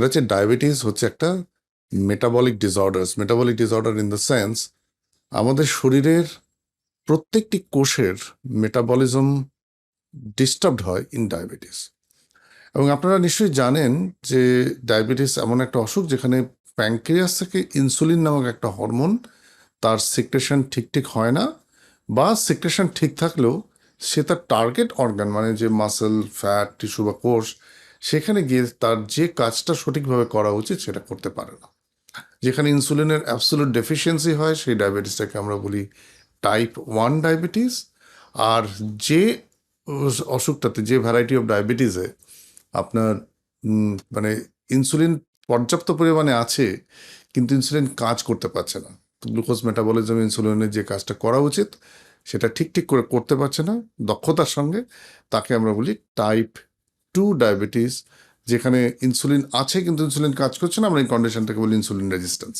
সেটা হচ্ছে ডায়াবেটিস হচ্ছে একটা metabolic disorders metabolic disorder in the sense আমাদের শরীরের প্রত্যেকটি কোষের মেটাবলিজম ডিস্টার্বড হয় ইন ডায়াবেটিস এবং আপনারা নিশ্চয়ই জানেন যে ডায়াবেটিস এমন একটা অসুখ যেখানে প্যাঙ্ক্রিয়াস থেকে ইনসুলিন নামক একটা হরমোন তার সিক্রেশন ঠিক ঠিক হয় না বা সিক্রেশন ঠিক থাকলেও সে তার টার্গেট অর্গান মানে যে মাসেল ফ্যাট টিস্যু বা কোষ সেখানে গিয়ে তার যে কাজটা সঠিকভাবে করা উচিত সেটা করতে পারে না। যেখানে ইনসুলিনের অ্যাবসোলুট ডেফিসিয়েন্সি হয়, সেই ডায়াবেটিসটাকে আমরা বলি টাইপ ওয়ান ডায়াবেটিস আর যে অসুখটাতে, যে ভ্যারাইটি অফ ডায়াবেটিসে আপনার মানে ইনসুলিন পর্যাপ্ত পরিমাণে আছে, কিন্তু ইনসুলিন কাজ করতে পারছে না। গ্লুকোজ মেটাবলিজম ইনসুলিনের যে কাজটা করা উচিত, সেটা ঠিক ঠিক করে করতে পারছে না। দক্ষতার সঙ্গে তাকে আমরা বলি টাইপ টু ডায়াবেটিস যেখানে ইনসুলিন আছে কিন্তু ইনসুলিন কাজ করছে না, আমরা এই কন্ডিশনটাকে বলি ইনসুলিন রেজিস্ট্যান্স